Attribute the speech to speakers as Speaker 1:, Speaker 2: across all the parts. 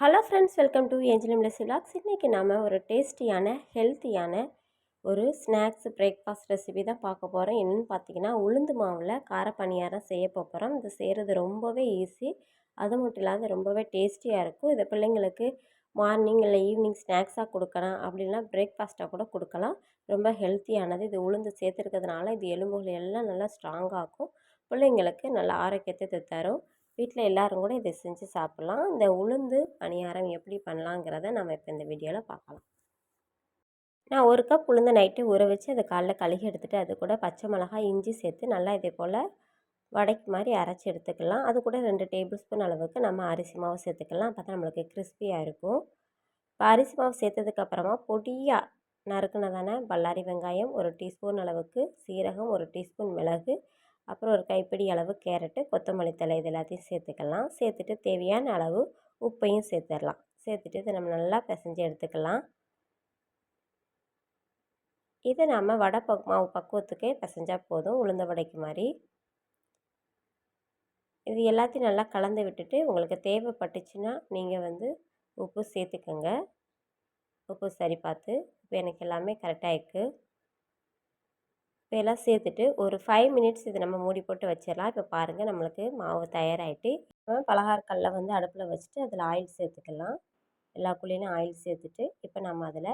Speaker 1: Hello friends welcome to ஏஞ்சலம் லெஸ் vlogs இன்றைக்கி நாம் ஒரு டேஸ்டியான ஹெல்த்தியான ஒரு ஸ்நாக்ஸ் பிரேக்ஃபாஸ்ட் ரெசிபி தான் பார்க்க போகிறோம் என்னென்னு பார்த்தீங்கன்னா உளுந்து மாவில் கார பணியாரம் செய்ய போகிறோம் இது செய்கிறது ரொம்பவே ஈஸி அது மட்டும் இல்லாத ரொம்பவே டேஸ்டியாக இருக்கும். இதை பிள்ளைங்களுக்கு மார்னிங் இல்லை ஈவினிங் ஸ்நாக்ஸாக கொடுக்கலாம். அப்படின்னா பிரேக்ஃபாஸ்ட்டாக கூட கொடுக்கலாம். ரொம்ப ஹெல்த்தியானது இது உளுந்து சேர்த்துருக்கிறதுனால இது எலும்புகள் எல்லாம் நல்லா ஸ்ட்ராங்காகும் பிள்ளைங்களுக்கு நல்ல ஆரோக்கியத்தை தரும். வீட்டில் எல்லோரும் கூட இதை செஞ்சு சாப்பிட்லாம். இந்த உளுந்து பணியாரம் எப்படி பண்ணலாங்கிறத நம்ம இப்போ இந்த வீடியோவில் பார்க்கலாம் நான் ஒரு கப் உளுந்து நைட்டு ஊற வச்சு அதை காலைல கழுகி எடுத்துகிட்டு அது கூட பச்சை மிளகாய் இஞ்சி சேர்த்து நல்லா இதே போல் வடைக்கு மாதிரி அரைச்சி எடுத்துக்கலாம். அது கூட ரெண்டு டேபிள் ஸ்பூன் அளவுக்கு நம்ம அரிசி மாவு சேர்த்துக்கலாம். அப்போ தான் நம்மளுக்கு கிறிஸ்பியாக இருக்கும். இப்போ அரிசி மாவு சேர்த்ததுக்கப்புறமா பொடியாக நறுக்குனதான பல்லாரி வெங்காயம் ஒரு டீஸ்பூன் அளவுக்கு சீரகம் ஒரு டீஸ்பூன் மிளகு அப்புறம் ஒரு கைப்பிடி அளவு கேரட்டு கொத்தமல்லி தழை இது எல்லாத்தையும் சேர்த்துக்கலாம். சேர்த்துட்டு தேவையான அளவு உப்பையும் சேர்த்துடலாம். சேர்த்துட்டு இதை நம்ம நல்லா பிசைஞ்சு எடுத்துக்கலாம். இதை நம்ம வடை பக் மாவு பக்குவத்துக்கே பிசைஞ்சால் போதும் உளுந்த வடைக்கு மாதிரி இது எல்லாத்தையும் நல்லா கலந்து விட்டுட்டு உங்களுக்கு தேவைப்பட்டுச்சுன்னா நீங்கள் வந்து உப்பு சேர்த்துக்கோங்க. உப்பு சரி பார்த்து இப்போ எனக்கு எல்லாமே கரெக்டாக இருக்குது இப்போ எல்லாம் சேர்த்துட்டு ஒரு ஃபைவ் மினிட்ஸ் இது நம்ம மூடி போட்டு வச்சிடலாம். இப்போ பாருங்கள் நம்மளுக்கு மாவு தயாராகிட்டு நம்ம பலகாரக்கல்ல வந்து அடுப்பில் வச்சுட்டு அதில் ஆயில் சேர்த்துக்கலாம். எல்லா குழியிலும் ஆயில் சேர்த்துட்டு இப்போ நம்ம அதில்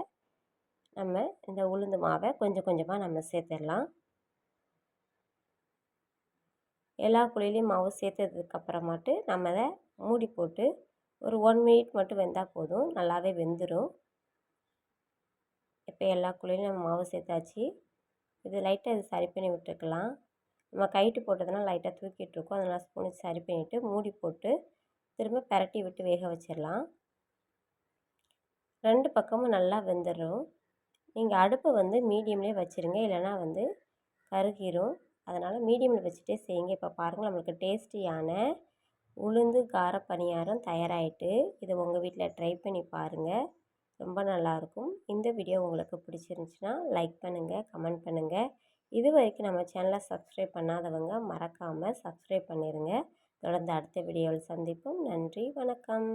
Speaker 1: நம்ம இந்த உளுந்து மாவை கொஞ்சம் கொஞ்சமாக நம்ம சேர்த்துடலாம். எல்லா குழியிலையும் மாவு சேர்த்ததுக்கப்புறமாட்டு நம்ம அதை மூடி போட்டு ஒரு ஒன் மினிட் மட்டும் வெந்தால் போதும். நல்லாவே வெந்துடும் இப்போ எல்லா குழியிலும் நம்ம மாவு சேர்த்தாச்சு. இது லைட்டாக இது சரி பண்ணி விட்டுக்கலாம். நம்ம கைட்டு போட்டதுனால் லைட்டாக தூக்கிட்டுருக்கோம். அதனால் ஸ்பூன் வச்சு சரி பண்ணிவிட்டு மூடி போட்டு திரும்ப பரட்டி விட்டு வேக வச்சிடலாம். ரெண்டு பக்கமும் நல்லா வெந்துடும் நீங்கள் அடுப்பை வந்து மீடியம்லேயே வச்சுருங்க. இல்லைனா வந்து கருகிரும். அதனால் மீடியமில் வச்சுட்டே செய்யுங்க. இப்போ பாருங்கள் நம்மளுக்கு டேஸ்டியான உளுந்து கார பணியாரம் தயாராகிட்டு இதை உங்கள் வீட்டில் ட்ரை பண்ணி பாருங்கள் ரொம்ப நல்லாயிருக்கும். இந்த வீடியோ உங்களுக்கு பிடிச்சிருந்துச்சின்னா லைக் பண்ணுங்கள் கமெண்ட் பண்ணுங்கள் இது வரைக்கும் நம்ம சேனலை சப்ஸ்கிரைப் பண்ணாதவங்க மறக்காமல் சப்ஸ்கிரைப் பண்ணிடுங்க தொடர்ந்து அடுத்த வீடியோவில் சந்திப்போம். நன்றி வணக்கம்.